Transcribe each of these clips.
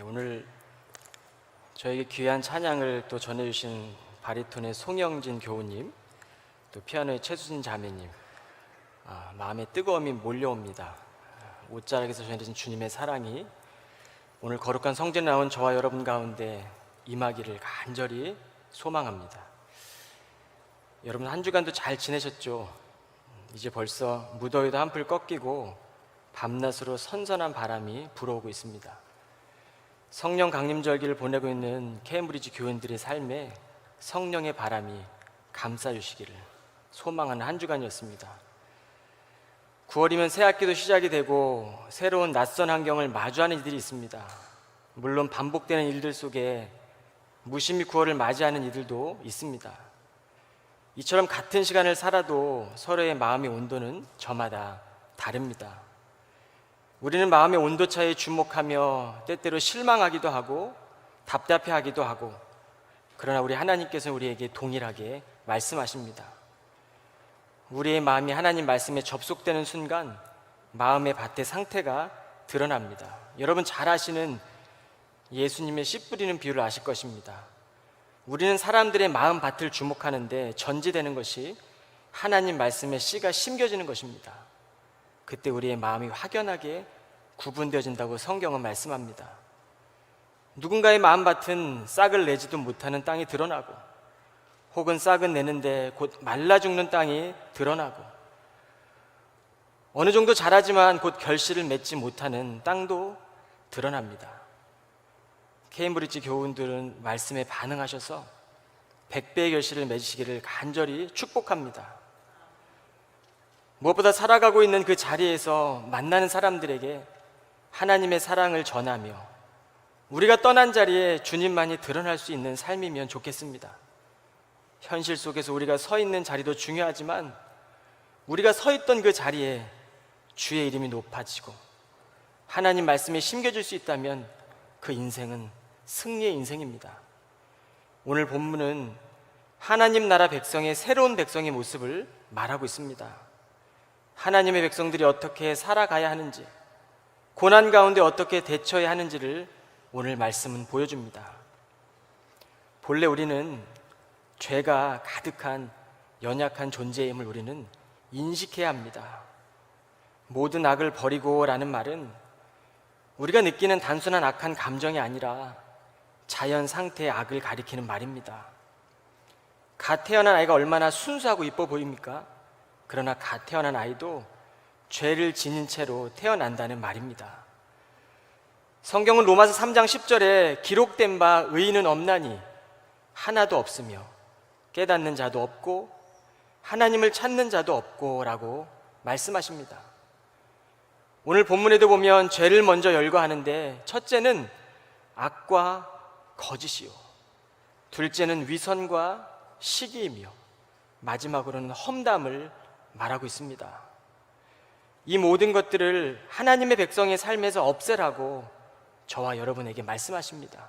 예, 오늘 저에게 귀한 찬양을 또 전해주신 바리톤의 송영진 교우님, 또 피아노의 최수진 자매님, 아, 마음의 뜨거움이 몰려옵니다. 아, 옷자락에서 전해진 주님의 사랑이 오늘 거룩한 성전에 나온 저와 여러분 가운데 임하기를 간절히 소망합니다. 여러분 한 주간도 잘 지내셨죠? 이제 벌써 무더위도 한풀 꺾이고 밤낮으로 선선한 바람이 불어오고 있습니다. 성령 강림절기를 보내고 있는 케임브리지 교인들의 삶에 성령의 바람이 감싸 주시기를 소망하는 한 주간이었습니다. 9월이면 새 학기도 시작이 되고 새로운 낯선 환경을 마주하는 이들이 있습니다. 물론 반복되는 일들 속에 무심히 9월을 맞이하는 이들도 있습니다. 이처럼 같은 시간을 살아도 서로의 마음의 온도는 저마다 다릅니다. 우리는 마음의 온도 차이에 주목하며 때때로 실망하기도 하고 답답해 하기도 하고 그러나 우리 하나님께서 우리에게 동일하게 말씀하십니다. 우리의 마음이 하나님 말씀에 접속되는 순간 마음의 밭의 상태가 드러납니다. 여러분 잘 아시는 예수님의 씨 뿌리는 비유를 아실 것입니다. 우리는 사람들의 마음 밭을 주목하는데 전제되는 것이 하나님 말씀의 씨가 심겨지는 것입니다. 그때 우리의 마음이 확연하게 구분되어진다고 성경은 말씀합니다. 누군가의 마음밭은 싹을 내지도 못하는 땅이 드러나고 혹은 싹은 내는데 곧 말라 죽는 땅이 드러나고 어느 정도 자라지만 곧 결실을 맺지 못하는 땅도 드러납니다. 케임브리지 교훈들은 말씀에 반응하셔서 백배의 결실을 맺으시기를 간절히 축복합니다. 무엇보다 살아가고 있는 그 자리에서 만나는 사람들에게 하나님의 사랑을 전하며 우리가 떠난 자리에 주님만이 드러날 수 있는 삶이면 좋겠습니다. 현실 속에서 우리가 서 있는 자리도 중요하지만 우리가 서 있던 그 자리에 주의 이름이 높아지고 하나님 말씀에 심겨질 수 있다면 그 인생은 승리의 인생입니다. 오늘 본문은 하나님 나라 백성의 새로운 백성의 모습을 말하고 있습니다. 하나님의 백성들이 어떻게 살아가야 하는지, 고난 가운데 어떻게 대처해야 하는지를 오늘 말씀은 보여줍니다. 본래 우리는 죄가 가득한 연약한 존재임을 우리는 인식해야 합니다. 모든 악을 버리고 라는 말은 우리가 느끼는 단순한 악한 감정이 아니라 자연 상태의 악을 가리키는 말입니다. 갓 태어난 아이가 얼마나 순수하고 이뻐 보입니까? 그러나 갓 태어난 아이도 죄를 지닌 채로 태어난다는 말입니다. 성경은 로마서 3장 10절에 기록된 바 의인은 없나니 하나도 없으며 깨닫는 자도 없고 하나님을 찾는 자도 없고라고 말씀하십니다. 오늘 본문에도 보면 죄를 먼저 열거하는데 첫째는 악과 거짓이요. 둘째는 위선과 시기이며 마지막으로는 험담을 말하고 있습니다. 이 모든 것들을 하나님의 백성의 삶에서 없애라고 저와 여러분에게 말씀하십니다.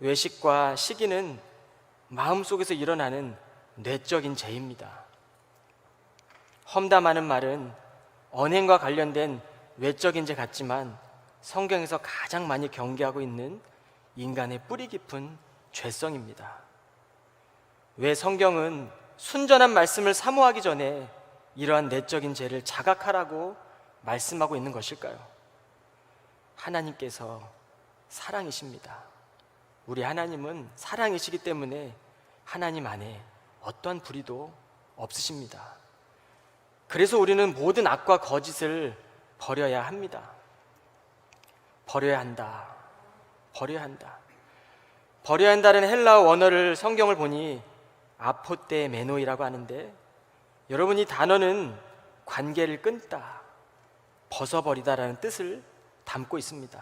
외식과 시기는 마음속에서 일어나는 뇌적인 죄입니다. 험담하는 말은 언행과 관련된 외적인 죄 같지만 성경에서 가장 많이 경계하고 있는 인간의 뿌리 깊은 죄성입니다. 왜 성경은 순전한 말씀을 사모하기 전에 이러한 내적인 죄를 자각하라고 말씀하고 있는 것일까요? 하나님께서 사랑이십니다. 우리 하나님은 사랑이시기 때문에 하나님 안에 어떠한 불의도 없으십니다. 그래서 우리는 모든 악과 거짓을 버려야 합니다. 버려야 한다. 버려야 한다. 버려야 한다는 헬라어 원어를 성경을 보니 아포테 메노이라고 하는데 여러분 이 단어는 관계를 끊다, 벗어버리다라는 뜻을 담고 있습니다.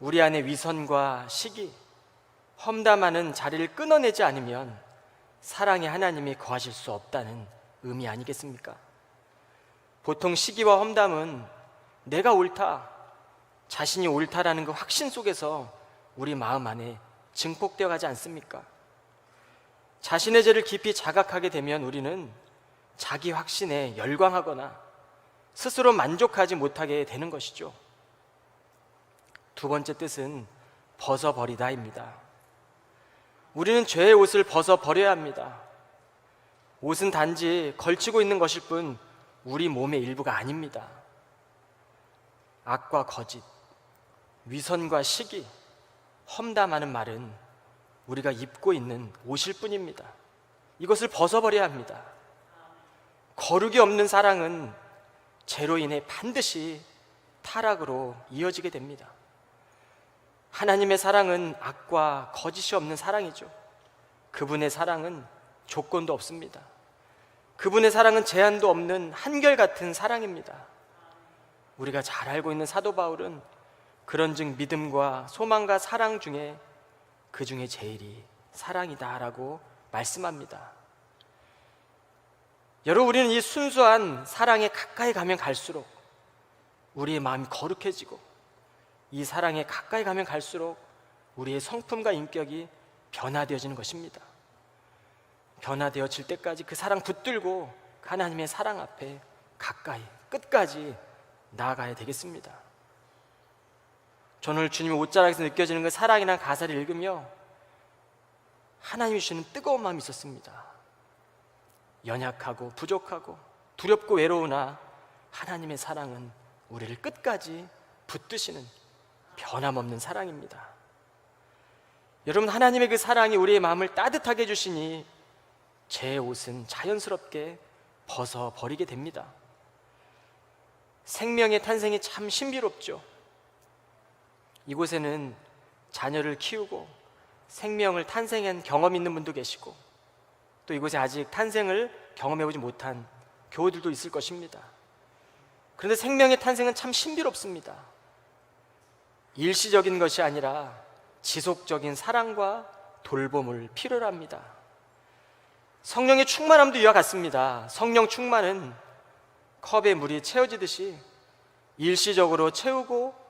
우리 안에 위선과 시기, 험담하는 자리를 끊어내지 않으면 사랑의 하나님이 거하실 수 없다는 의미 아니겠습니까? 보통 시기와 험담은 내가 옳다, 자신이 옳다라는 그 확신 속에서 우리 마음 안에 증폭되어 가지 않습니까? 자신의 죄를 깊이 자각하게 되면 우리는 자기 확신에 열광하거나 스스로 만족하지 못하게 되는 것이죠. 두 번째 뜻은 벗어버리다입니다. 우리는 죄의 옷을 벗어버려야 합니다. 옷은 단지 걸치고 있는 것일 뿐 우리 몸의 일부가 아닙니다. 악과 거짓, 위선과 시기, 험담하는 말은 우리가 입고 있는 옷일 뿐입니다. 이것을 벗어버려야 합니다. 거룩이 없는 사랑은 죄로 인해 반드시 타락으로 이어지게 됩니다. 하나님의 사랑은 악과 거짓이 없는 사랑이죠. 그분의 사랑은 조건도 없습니다. 그분의 사랑은 제한도 없는 한결같은 사랑입니다. 우리가 잘 알고 있는 사도 바울은 그런즉 믿음과 소망과 사랑 중에 그 중에 제일이 사랑이다라고 말씀합니다. 여러분 우리는 이 순수한 사랑에 가까이 가면 갈수록 우리의 마음이 거룩해지고 이 사랑에 가까이 가면 갈수록 우리의 성품과 인격이 변화되어지는 것입니다. 변화되어질 때까지 그 사랑 붙들고 하나님의 사랑 앞에 가까이 끝까지 나아가야 되겠습니다. 저는 주님의 옷자락에서 느껴지는 그 사랑이란 가사를 읽으며 하나님이 주시는 뜨거운 마음이 있었습니다. 연약하고 부족하고 두렵고 외로우나 하나님의 사랑은 우리를 끝까지 붙드시는 변함없는 사랑입니다. 여러분 하나님의 그 사랑이 우리의 마음을 따뜻하게 해주시니 제 옷은 자연스럽게 벗어 버리게 됩니다. 생명의 탄생이 참 신비롭죠. 이곳에는 자녀를 키우고 생명을 탄생한 경험 있는 분도 계시고 또 이곳에 아직 탄생을 경험해보지 못한 교우들도 있을 것입니다. 그런데 생명의 탄생은 참 신비롭습니다. 일시적인 것이 아니라 지속적인 사랑과 돌봄을 필요로 합니다. 성령의 충만함도 이와 같습니다. 성령 충만은 컵에 물이 채워지듯이 일시적으로 채우고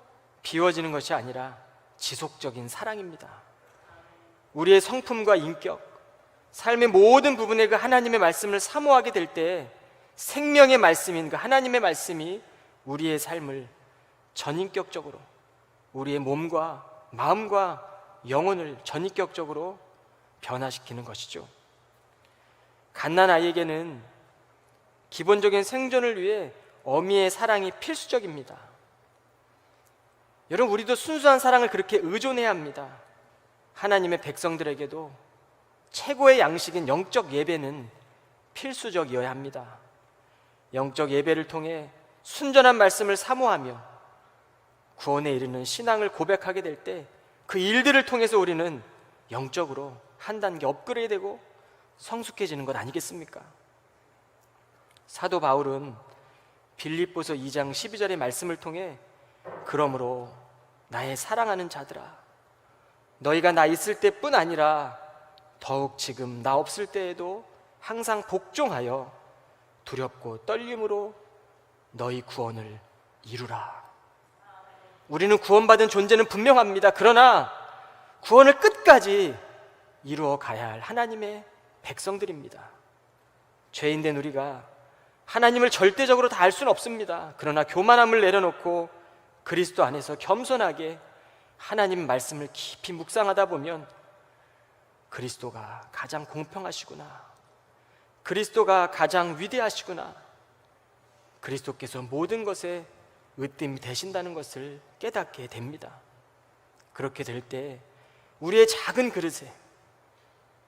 비워지는 것이 아니라 지속적인 사랑입니다. 우리의 성품과 인격, 삶의 모든 부분에 그 하나님의 말씀을 사모하게 될 때 생명의 말씀인 그 하나님의 말씀이 우리의 삶을 전인격적으로 우리의 몸과 마음과 영혼을 전인격적으로 변화시키는 것이죠. 갓난 아이에게는 기본적인 생존을 위해 어미의 사랑이 필수적입니다. 여러분, 우리도 순수한 사랑을 그렇게 의존해야 합니다. 하나님의 백성들에게도 최고의 양식인 영적 예배는 필수적이어야 합니다. 영적 예배를 통해 순전한 말씀을 사모하며 구원에 이르는 신앙을 고백하게 될 때 그 일들을 통해서 우리는 영적으로 한 단계 업그레이드되고 성숙해지는 것 아니겠습니까? 사도 바울은 빌립보서 2장 12절의 말씀을 통해 그러므로 나의 사랑하는 자들아 너희가 나 있을 때뿐 아니라 더욱 지금 나 없을 때에도 항상 복종하여 두렵고 떨림으로 너희 구원을 이루라. 우리는 구원받은 존재는 분명합니다. 그러나 구원을 끝까지 이루어 가야 할 하나님의 백성들입니다. 죄인된 우리가 하나님을 절대적으로 다 알 수는 없습니다. 그러나 교만함을 내려놓고 그리스도 안에서 겸손하게 하나님 말씀을 깊이 묵상하다 보면 그리스도가 가장 공평하시구나. 그리스도가 가장 위대하시구나. 그리스도께서 모든 것에 으뜸이 되신다는 것을 깨닫게 됩니다. 그렇게 될 때 우리의 작은 그릇에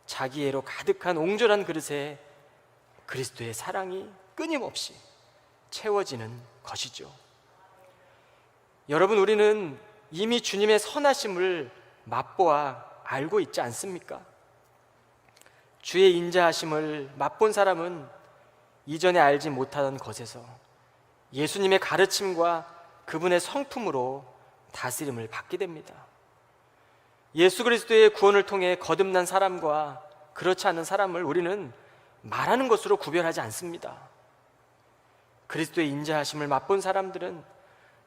자기애로 가득한 옹졸한 그릇에 그리스도의 사랑이 끊임없이 채워지는 것이죠. 여러분, 우리는 이미 주님의 선하심을 맛보아 알고 있지 않습니까? 주의 인자하심을 맛본 사람은 이전에 알지 못하던 것에서 예수님의 가르침과 그분의 성품으로 다스림을 받게 됩니다. 예수 그리스도의 구원을 통해 거듭난 사람과 그렇지 않은 사람을 우리는 말하는 것으로 구별하지 않습니다. 그리스도의 인자하심을 맛본 사람들은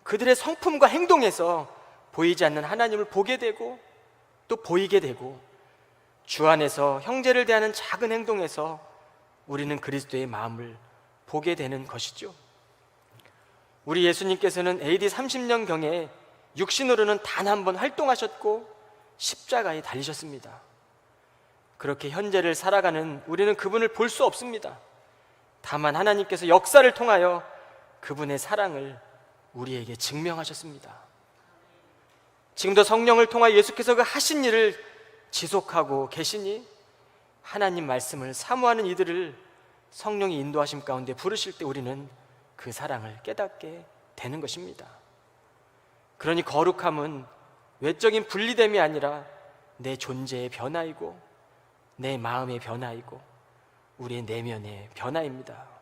그들의 성품과 행동에서 보이지 않는 하나님을 보게 되고 또 보이게 되고 주 안에서 형제를 대하는 작은 행동에서 우리는 그리스도의 마음을 보게 되는 것이죠. 우리 예수님께서는 AD 30년경에 육신으로는 단 한 번 활동하셨고 십자가에 달리셨습니다. 그렇게 현재를 살아가는 우리는 그분을 볼 수 없습니다. 다만 하나님께서 역사를 통하여 그분의 사랑을 우리에게 증명하셨습니다. 지금도 성령을 통하여 예수께서 그 하신 일을 지속하고 계시니 하나님 말씀을 사모하는 이들을 성령이 인도하심 가운데 부르실 때 우리는 그 사랑을 깨닫게 되는 것입니다. 그러니 거룩함은 외적인 분리됨이 아니라 내 존재의 변화이고 내 마음의 변화이고 우리의 내면의 변화입니다.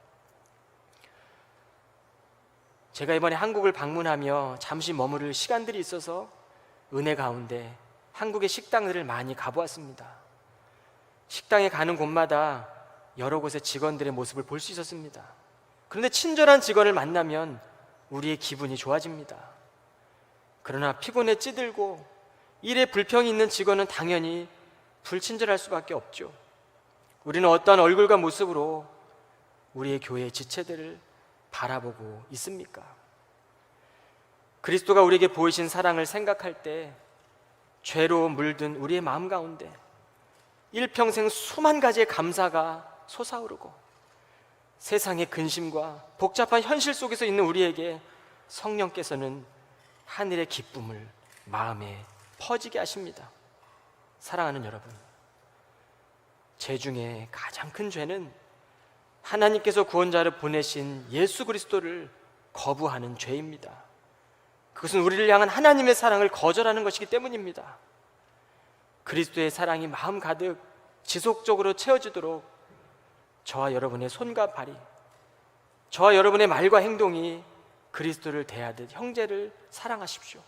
제가 이번에 한국을 방문하며 잠시 머무를 시간들이 있어서 은혜 가운데 한국의 식당들을 많이 가보았습니다. 식당에 가는 곳마다 여러 곳의 직원들의 모습을 볼 수 있었습니다. 그런데 친절한 직원을 만나면 우리의 기분이 좋아집니다. 그러나 피곤에 찌들고 일에 불평이 있는 직원은 당연히 불친절할 수밖에 없죠. 우리는 어떠한 얼굴과 모습으로 우리의 교회의 지체들을 바라보고 있습니까? 그리스도가 우리에게 보이신 사랑을 생각할 때 죄로 물든 우리의 마음 가운데 일평생 수만 가지의 감사가 솟아오르고 세상의 근심과 복잡한 현실 속에서 있는 우리에게 성령께서는 하늘의 기쁨을 마음에 퍼지게 하십니다. 사랑하는 여러분, 죄 중에 가장 큰 죄는 하나님께서 구원자를 보내신 예수 그리스도를 거부하는 죄입니다. 그것은 우리를 향한 하나님의 사랑을 거절하는 것이기 때문입니다. 그리스도의 사랑이 마음 가득 지속적으로 채워지도록 저와 여러분의 손과 발이 저와 여러분의 말과 행동이 그리스도를 대하듯 형제를 사랑하십시오.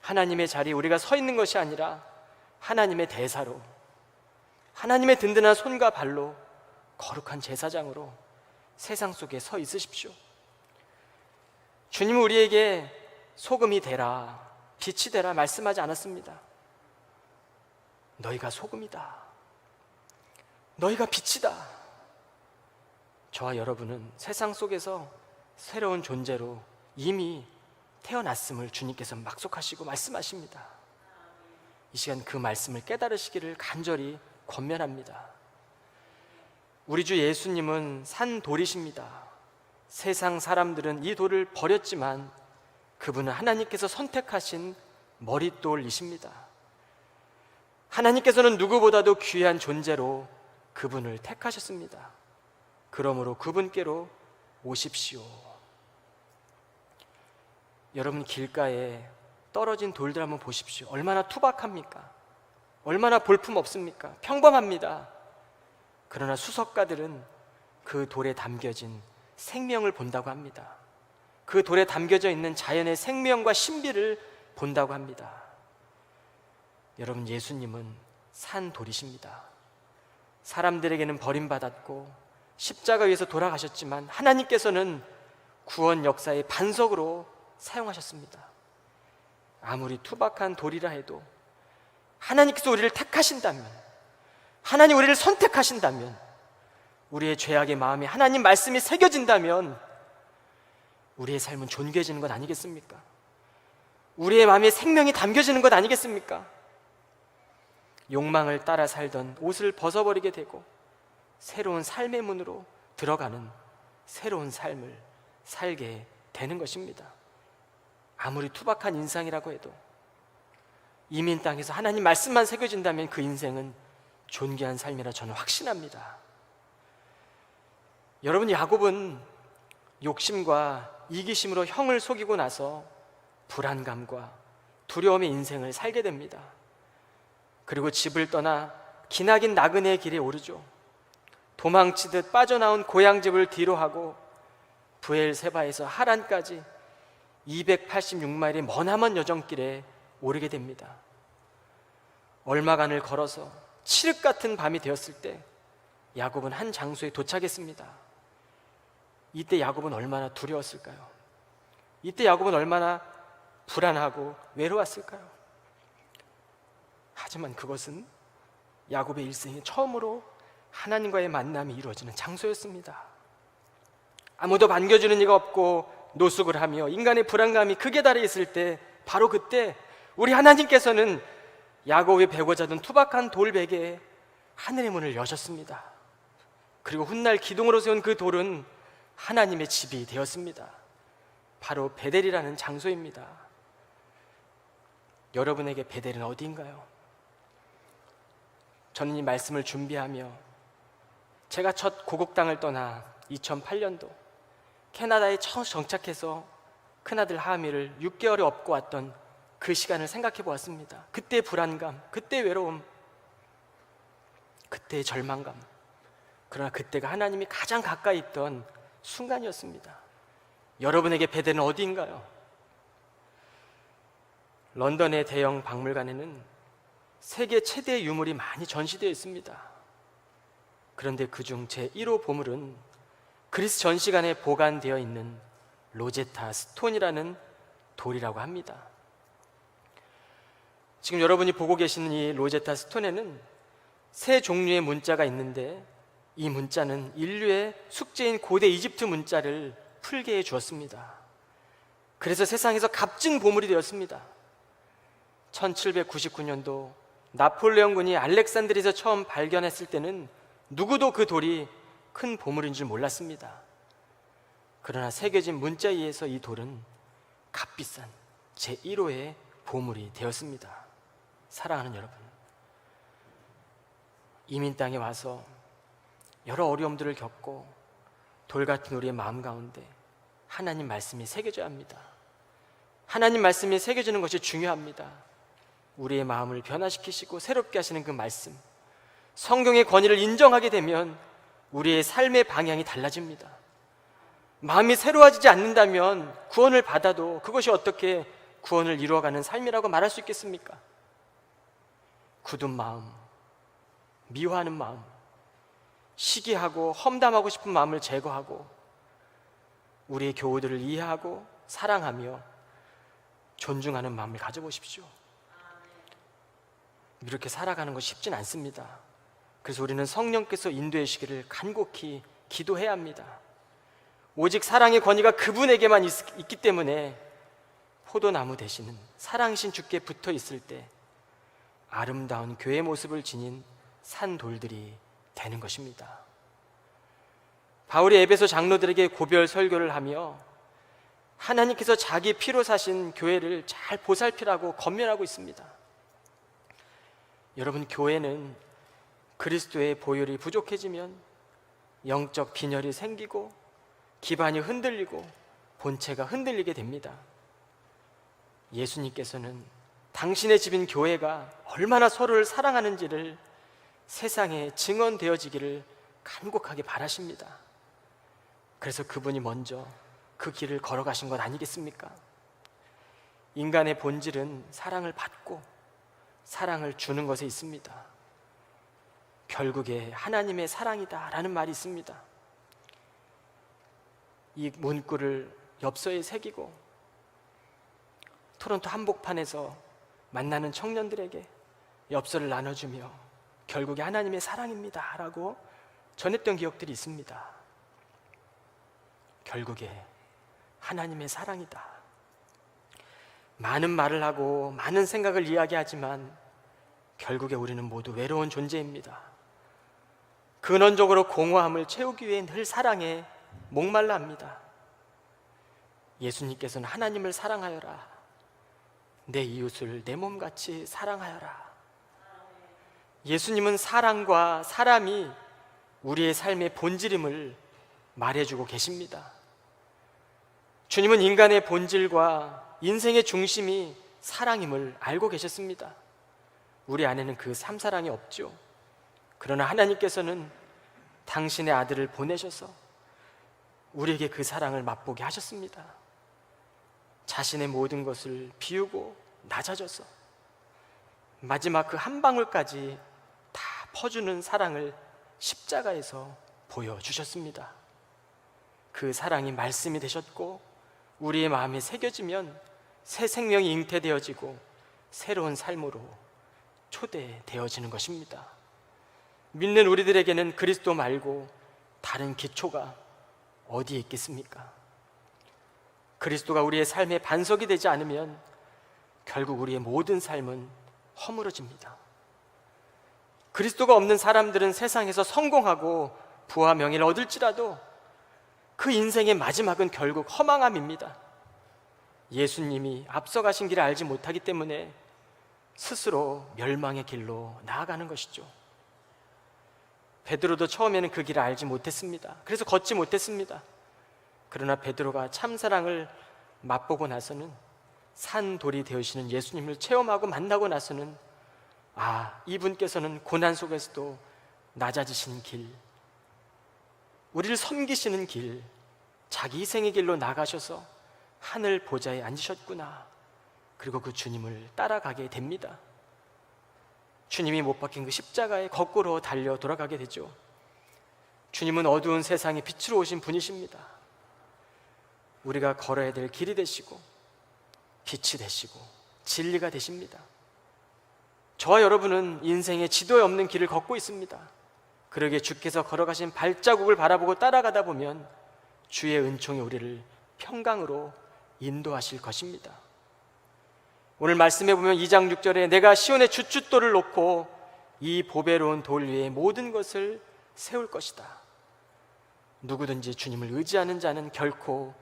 하나님의 자리 우리가 서 있는 것이 아니라 하나님의 대사로 하나님의 든든한 손과 발로 거룩한 제사장으로 세상 속에 서 있으십시오. 주님은 우리에게 소금이 되라, 빛이 되라 말씀하지 않았습니다. 너희가 소금이다. 너희가 빛이다. 저와 여러분은 세상 속에서 새로운 존재로 이미 태어났음을 주님께서 막속하시고 말씀하십니다. 이 시간 그 말씀을 깨달으시기를 간절히 권면합니다. 우리 주 예수님은 산 돌이십니다. 세상 사람들은 이 돌을 버렸지만 그분은 하나님께서 선택하신 머릿돌이십니다. 하나님께서는 누구보다도 귀한 존재로 그분을 택하셨습니다. 그러므로 그분께로 오십시오. 여러분 길가에 떨어진 돌들 한번 보십시오. 얼마나 투박합니까? 얼마나 볼품 없습니까? 평범합니다. 그러나 수석가들은 그 돌에 담겨진 생명을 본다고 합니다. 그 돌에 담겨져 있는 자연의 생명과 신비를 본다고 합니다. 여러분, 예수님은 산 돌이십니다. 사람들에게는 버림받았고 십자가 위에서 돌아가셨지만 하나님께서는 구원 역사의 반석으로 사용하셨습니다. 아무리 투박한 돌이라 해도 하나님께서 우리를 택하신다면, 하나님 우리를 선택하신다면, 우리의 죄악의 마음에 하나님 말씀이 새겨진다면, 우리의 삶은 존귀해지는 것 아니겠습니까? 우리의 마음에 생명이 담겨지는 것 아니겠습니까? 욕망을 따라 살던 옷을 벗어버리게 되고 새로운 삶의 문으로 들어가는 새로운 삶을 살게 되는 것입니다. 아무리 투박한 인상이라고 해도 이민 땅에서 하나님 말씀만 새겨진다면 그 인생은 존귀한 삶이라 저는 확신합니다. 여러분 야곱은 욕심과 이기심으로 형을 속이고 나서 불안감과 두려움의 인생을 살게 됩니다. 그리고 집을 떠나 기나긴 나그네의 길에 오르죠. 도망치듯 빠져나온 고향 집을 뒤로 하고 부엘세바에서 하란까지 286마일의 머나먼 여정길에 오르게 됩니다. 얼마간을 걸어서 칠흑 같은 밤이 되었을 때 야곱은 한 장소에 도착했습니다. 이때 야곱은 얼마나 두려웠을까요? 이때 야곱은 얼마나 불안하고 외로웠을까요? 하지만 그것은 야곱의 일생에 처음으로 하나님과의 만남이 이루어지는 장소였습니다. 아무도 반겨주는 이가 없고 노숙을 하며 인간의 불안감이 극에 달해 있을 때 바로 그때 우리 하나님께서는 야곱이 베고 자던 투박한 돌베개에 하늘의 문을 여셨습니다. 그리고 훗날 기둥으로 세운 그 돌은 하나님의 집이 되었습니다. 바로 베델이라는 장소입니다. 여러분에게 베델은 어디인가요? 저는 이 말씀을 준비하며 제가 첫 고국 땅을 떠나 2008년도 캐나다에 처음 정착해서 큰아들 하미를 6개월에 업고 왔던 그 시간을 생각해 보았습니다. 그때의 불안감, 그때의 외로움, 그때의 절망감. 그러나 그때가 하나님이 가장 가까이 있던 순간이었습니다. 여러분에게 베델은 어디인가요? 런던의 대형 박물관에는 세계 최대의 유물이 많이 전시되어 있습니다. 그런데 그중 제 1호 보물은 그리스 전시관에 보관되어 있는 로제타 스톤이라는 돌이라고 합니다. 지금 여러분이 보고 계시는 이 로제타 스톤에는 세 종류의 문자가 있는데 이 문자는 인류의 숙제인 고대 이집트 문자를 풀게 해 주었습니다. 그래서 세상에서 값진 보물이 되었습니다. 1799년도 나폴레옹군이 알렉산드리에서 처음 발견했을 때는 누구도 그 돌이 큰 보물인 줄 몰랐습니다. 그러나 새겨진 문자에 의해서 이 돌은 값비싼 제1호의 보물이 되었습니다. 사랑하는 여러분. 이민 땅에 와서 여러 어려움들을 겪고 돌 같은 우리의 마음 가운데 하나님 말씀이 새겨져야 합니다. 하나님 말씀이 새겨지는 것이 중요합니다. 우리의 마음을 변화시키시고 새롭게 하시는 그 말씀. 성경의 권위를 인정하게 되면 우리의 삶의 방향이 달라집니다. 마음이 새로워지지 않는다면 구원을 받아도 그것이 어떻게 구원을 이루어가는 삶이라고 말할 수 있겠습니까? 굳은 마음, 미워하는 마음, 시기하고 험담하고 싶은 마음을 제거하고 우리의 교우들을 이해하고 사랑하며 존중하는 마음을 가져보십시오. 이렇게 살아가는 것이 쉽진 않습니다. 그래서 우리는 성령께서 인도해 주시기를 간곡히 기도해야 합니다. 오직 사랑의 권위가 그분에게만 있, 있기 때문에 포도나무 대신은 사랑신 주께 붙어 있을 때 아름다운 교회 모습을 지닌 산 돌들이 되는 것입니다. 바울이 에베소 장로들에게 고별 설교를 하며 하나님께서 자기 피로 사신 교회를 잘 보살피라고 권면하고 있습니다. 여러분 교회는 그리스도의 보혈이 부족해지면 영적 빈혈이 생기고 기반이 흔들리고 본체가 흔들리게 됩니다. 예수님께서는 당신의 집인 교회가 얼마나 서로를 사랑하는지를 세상에 증언되어지기를 간곡하게 바라십니다. 그래서 그분이 먼저 그 길을 걸어가신 것 아니겠습니까? 인간의 본질은 사랑을 받고 사랑을 주는 것에 있습니다. 결국에 하나님의 사랑이다라는 말이 있습니다. 이 문구를 엽서에 새기고 토론토 한복판에서 만나는 청년들에게 엽서를 나눠주며 결국에 하나님의 사랑입니다 라고 전했던 기억들이 있습니다. 결국에 하나님의 사랑이다. 많은 말을 하고 많은 생각을 이야기하지만 결국에 우리는 모두 외로운 존재입니다. 근원적으로 공허함을 채우기 위해 늘 사랑에 목말라 합니다. 예수님께서는 하나님을 사랑하여라. 내 이웃을 내 몸같이 사랑하여라. 예수님은 사랑과 사람이 우리의 삶의 본질임을 말해주고 계십니다. 주님은 인간의 본질과 인생의 중심이 사랑임을 알고 계셨습니다. 우리 안에는 그 삼사랑이 없죠. 그러나 하나님께서는 당신의 아들을 보내셔서 우리에게 그 사랑을 맛보게 하셨습니다. 자신의 모든 것을 비우고 낮아져서 마지막 그 한 방울까지 다 퍼주는 사랑을 십자가에서 보여주셨습니다. 그 사랑이 말씀이 되셨고 우리의 마음에 새겨지면 새 생명이 잉태되어지고 새로운 삶으로 초대되어지는 것입니다. 믿는 우리들에게는 그리스도 말고 다른 기초가 어디에 있겠습니까? 그리스도가 우리의 삶의 반석이 되지 않으면 결국 우리의 모든 삶은 허물어집니다. 그리스도가 없는 사람들은 세상에서 성공하고 부와 명예를 얻을지라도 그 인생의 마지막은 결국 허망함입니다. 예수님이 앞서가신 길을 알지 못하기 때문에 스스로 멸망의 길로 나아가는 것이죠. 베드로도 처음에는 그 길을 알지 못했습니다. 그래서 걷지 못했습니다. 그러나 베드로가 참 사랑을 맛보고 나서는 산 돌이 되으시는 예수님을 체험하고 만나고 나서는 아, 이분께서는 고난 속에서도 낮아지시는 길, 우리를 섬기시는 길, 자기 희생의 길로 나가셔서 하늘 보좌에 앉으셨구나. 그리고 그 주님을 따라가게 됩니다. 주님이 못 박힌 그 십자가에 거꾸로 달려 돌아가게 되죠. 주님은 어두운 세상에 빛으로 오신 분이십니다. 우리가 걸어야 될 길이 되시고 빛이 되시고 진리가 되십니다. 저와 여러분은 인생의 지도에 없는 길을 걷고 있습니다. 그러게 주께서 걸어가신 발자국을 바라보고 따라가다 보면 주의 은총이 우리를 평강으로 인도하실 것입니다. 오늘 말씀해 보면 2장 6절에 내가 시온의 주춧돌을 놓고 이 보배로운 돌 위에 모든 것을 세울 것이다. 누구든지 주님을 의지하는 자는 결코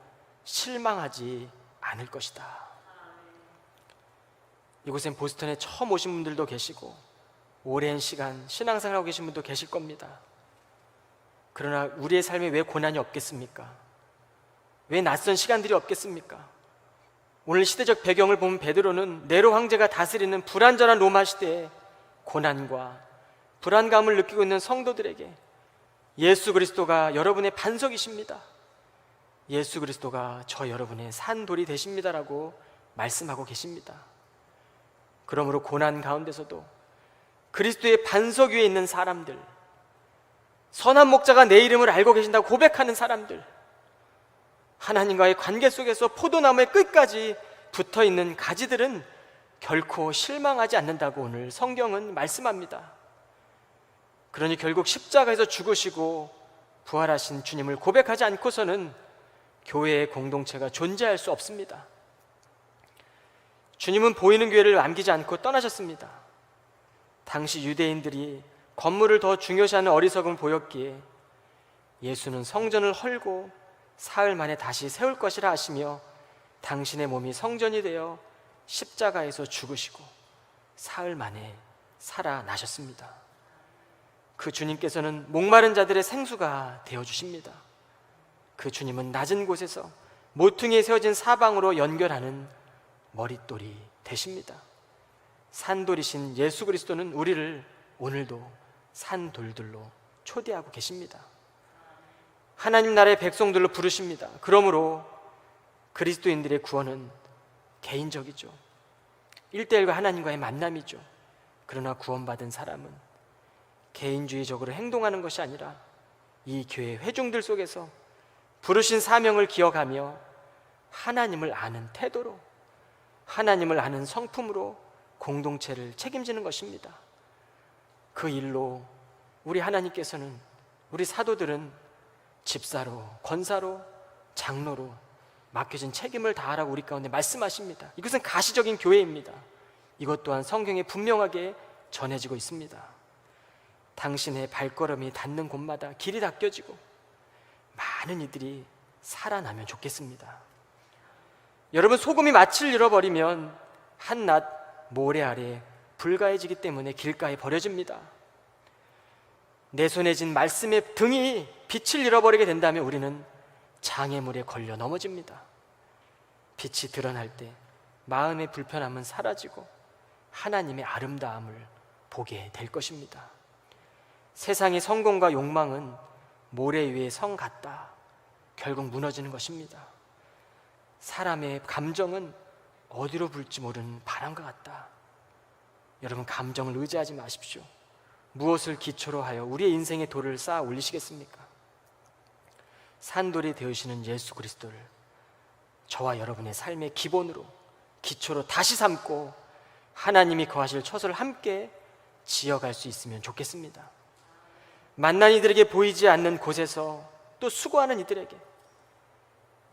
실망하지 않을 것이다. 이곳엔 보스턴에 처음 오신 분들도 계시고 오랜 시간 신앙생활하고 계신 분도 계실 겁니다. 그러나 우리의 삶에 왜 고난이 없겠습니까? 왜 낯선 시간들이 없겠습니까? 오늘 시대적 배경을 보면 베드로는 네로 황제가 다스리는 불안전한 로마 시대에 고난과 불안감을 느끼고 있는 성도들에게 예수 그리스도가 여러분의 반석이십니다. 예수 그리스도가 저 여러분의 산돌이 되십니다라고 말씀하고 계십니다. 그러므로 고난 가운데서도 그리스도의 반석 위에 있는 사람들, 선한 목자가 내 이름을 알고 계신다고 고백하는 사람들, 하나님과의 관계 속에서 포도나무의 끝까지 붙어 있는 가지들은 결코 실망하지 않는다고 오늘 성경은 말씀합니다. 그러니 결국 십자가에서 죽으시고 부활하신 주님을 고백하지 않고서는 교회의 공동체가 존재할 수 없습니다. 주님은 보이는 교회를 남기지 않고 떠나셨습니다. 당시 유대인들이 건물을 더 중요시하는 어리석음 보였기에 예수는 성전을 헐고 사흘 만에 다시 세울 것이라 하시며 당신의 몸이 성전이 되어 십자가에서 죽으시고 사흘 만에 살아나셨습니다. 그 주님께서는 목마른 자들의 생수가 되어 주십니다. 그 주님은 낮은 곳에서 모퉁이에 세워진 사방으로 연결하는 머릿돌이 되십니다. 산돌이신 예수 그리스도는 우리를 오늘도 산돌들로 초대하고 계십니다. 하나님 나라의 백성들로 부르십니다. 그러므로 그리스도인들의 구원은 개인적이죠. 일대일과 하나님과의 만남이죠. 그러나 구원받은 사람은 개인주의적으로 행동하는 것이 아니라 이 교회 회중들 속에서 부르신 사명을 기억하며 하나님을 아는 태도로 하나님을 아는 성품으로 공동체를 책임지는 것입니다. 그 일로 우리 하나님께서는 우리 사도들은 집사로, 권사로, 장로로 맡겨진 책임을 다하라고 우리 가운데 말씀하십니다. 이것은 가시적인 교회입니다. 이것 또한 성경에 분명하게 전해지고 있습니다. 당신의 발걸음이 닿는 곳마다 길이 닦여지고 많은 이들이 살아나면 좋겠습니다. 여러분 소금이 마취를 잃어버리면 한낮 모래 아래 불가해지기 때문에 길가에 버려집니다. 내 손에 진 말씀의 등이 빛을 잃어버리게 된다면 우리는 장애물에 걸려 넘어집니다. 빛이 드러날 때 마음의 불편함은 사라지고 하나님의 아름다움을 보게 될 것입니다. 세상의 성공과 욕망은 모래 위에 성 같다. 결국 무너지는 것입니다. 사람의 감정은 어디로 불지 모르는 바람과 같다. 여러분 감정을 의지하지 마십시오. 무엇을 기초로 하여 우리의 인생의 돌을 쌓아 올리시겠습니까? 산돌이 되으시는 예수 그리스도를 저와 여러분의 삶의 기본으로 기초로 다시 삼고 하나님이 거하실 처소를 함께 지어갈 수 있으면 좋겠습니다. 만난 이들에게 보이지 않는 곳에서 또 수고하는 이들에게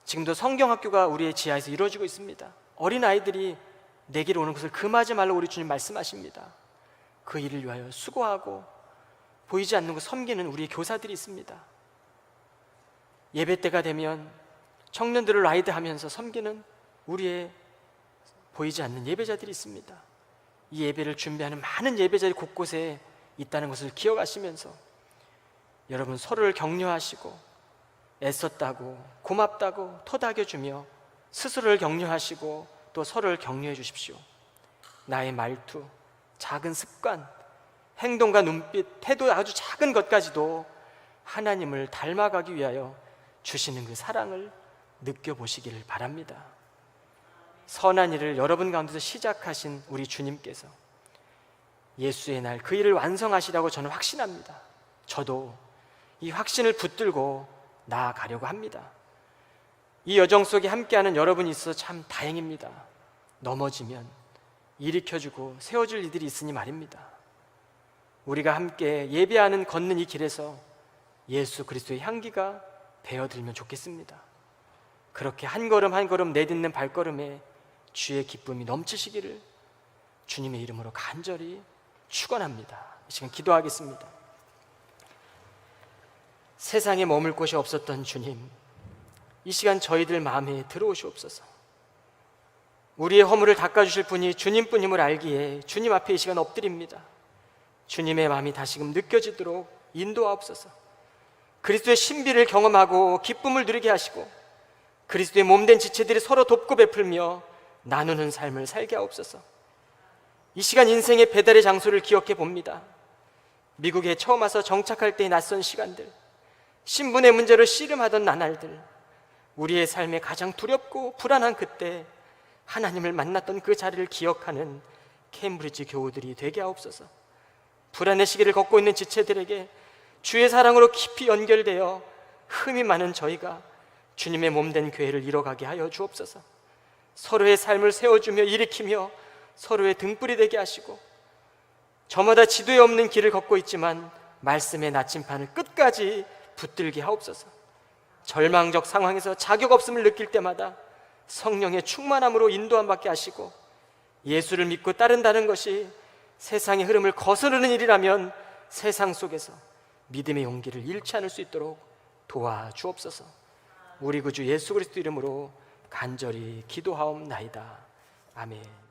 지금도 성경학교가 우리의 지하에서 이루어지고 있습니다. 어린 아이들이 내게로 오는 것을 금하지 말라고 우리 주님 말씀하십니다. 그 일을 위하여 수고하고 보이지 않는 것 섬기는 우리의 교사들이 있습니다. 예배 때가 되면 청년들을 라이드하면서 섬기는 우리의 보이지 않는 예배자들이 있습니다. 이 예배를 준비하는 많은 예배자들이 곳곳에 있다는 것을 기억하시면서 여러분 서로를 격려하시고 애썼다고 고맙다고 토닥여주며 스스로를 격려하시고 또 서로를 격려해 주십시오. 나의 말투, 작은 습관, 행동과 눈빛, 태도 아주 작은 것까지도 하나님을 닮아가기 위하여 주시는 그 사랑을 느껴보시기를 바랍니다. 선한 일을 여러분 가운데서 시작하신 우리 주님께서 예수의 날 그 일을 완성하시라고 저는 확신합니다. 저도 이 확신을 붙들고 나아가려고 합니다. 이 여정 속에 함께하는 여러분이 있어 참 다행입니다. 넘어지면 일으켜주고 세워줄 이들이 있으니 말입니다. 우리가 함께 예배하는 걷는 이 길에서 예수 그리스도의 향기가 배어들면 좋겠습니다. 그렇게 한 걸음 한 걸음 내딛는 발걸음에 주의 기쁨이 넘치시기를 주님의 이름으로 간절히 축원합니다. 이 시간 기도하겠습니다. 세상에 머물 곳이 없었던 주님, 이 시간 저희들 마음에 들어오시옵소서. 우리의 허물을 닦아주실 분이 주님뿐임을 알기에 주님 앞에 이 시간 엎드립니다. 주님의 마음이 다시금 느껴지도록 인도하옵소서. 그리스도의 신비를 경험하고 기쁨을 누리게 하시고 그리스도의 몸된 지체들이 서로 돕고 베풀며 나누는 삶을 살게 하옵소서. 이 시간 인생의 배달의 장소를 기억해 봅니다. 미국에 처음 와서 정착할 때의 낯선 시간들, 신분의 문제로 씨름하던 나날들, 우리의 삶에 가장 두렵고 불안한 그때 하나님을 만났던 그 자리를 기억하는 케임브리지 교우들이 되게 하옵소서. 불안의 시기를 걷고 있는 지체들에게 주의 사랑으로 깊이 연결되어 흠이 많은 저희가 주님의 몸된 교회를 이뤄가게 하여 주옵소서. 서로의 삶을 세워주며 일으키며 서로의 등불이 되게 하시고 저마다 지도에 없는 길을 걷고 있지만 말씀의 나침판을 끝까지 붙들게 하옵소서. 절망적 상황에서 자격 없음을 느낄 때마다 성령의 충만함으로 인도함 받게 하시고 예수를 믿고 따른다는 것이 세상의 흐름을 거스르는 일이라면 세상 속에서 믿음의 용기를 잃지 않을 수 있도록 도와주옵소서. 우리 구주 예수 그리스도 이름으로 간절히 기도하옵나이다. 아멘.